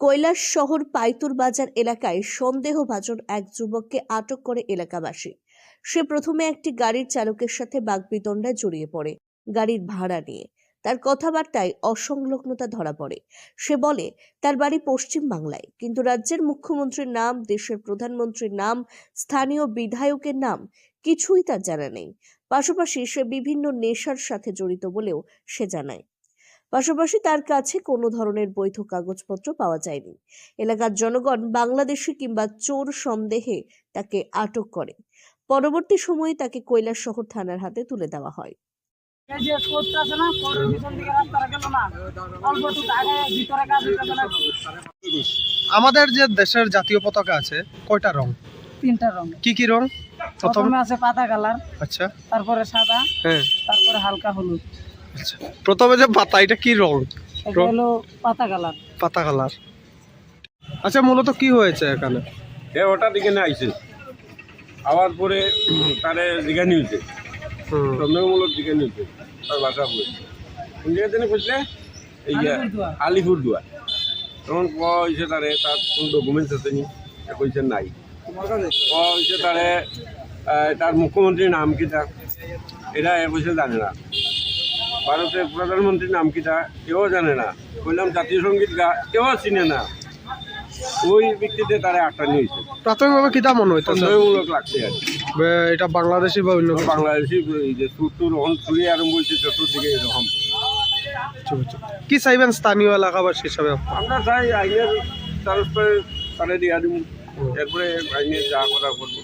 কৈলাস শহর পাইতুর বাজার এলাকায় সন্দেহভাজন এক যুবককে আটক করে এলাকাবাসী। সে প্রথমে একটি গাড়ির চালকের সাথে বাগবিতণ্ডায় জড়িয়ে পড়ে গাড়ির ভাড়া নিয়ে। তার কথাবার্তায় অসংলগ্নতা ধরা পড়ে। সে বলে, তার বাড়ি পশ্চিম বাংলায়, কিন্তু রাজ্যের মুখ্যমন্ত্রীর নাম, দেশের প্রধানমন্ত্রীর নাম, স্থানীয় বিধায়কের নাম, কিছুই তার জানা নেই। পাশাপাশি সে বিভিন্ন নেশার সাথে জড়িত বলেও সে জানায়। পাশাপাশি তার কাছে কোনো ধরনের বৈধ কাগজপত্র পাওয়া যায়নি। এলাকার জনগণ বাংলাদেশি কিংবা চোর সন্দেহে তাকে আটক করে। পরবর্তী সময়ে তাকে কৈলাস শহর থানার হাতে তুলে দেওয়া হয়। এই যে কোর্টটা আছে না কোর্টের পিছন দিকে রাস্তাটা গেল না। অল্প একটু আগে ভিতরে কাজ হইতেছে না আমাদের যে দেশের জাতীয় পতাকা আছে কয়টা রং? তিনটা রং। কি কি রং? প্রথমে আছে পাতা কালার আচ্ছা। তারপরে সাদা হ্যাঁ। তারপরে হালকা হলুদ। প্রথমে যে পাতা এটা কি রং? হলো পাতা কালার। পাতা কালার। আচ্ছা মূলত কি হয়েছে এখানে? এ হঠাৎ এখানে আইছে। আওয়ার পরে তারে বাসা কোন এই। আলিপুর দুয়ার তখন তার কোন ডকুমেন্টস আছে নি? এ কইছে নাই। তারে তার মুখ্যমন্ত্রীর নাম কিটা এটা এ কইছে জানে না। ভারতের প্রধানমন্ত্রীর নাম কিটা কেউ জানে না। বললাম জাতীয় সংগীত গা কেউ চিনে না। ওই ব্যক্তিতে তারা আটকানি হয়েছে প্রাথমিকভাবে কিটা মনে হয় সন্দেহমূলক লাগছে আর। এটা বাংলাদেশি বা অন্য বাংলাদেশি এই যে সুরটুর অন চুরি আরম্ভ হয়েছে চতুর্দিকে এরকম আচ্ছা, আচ্ছা। কি চাইবেন স্থানীয় এলাকাবাসী হিসাবে? আমরা চাই আইনের তারপরে তারে দিয়া দিব এরপরে আইনের যা করা করব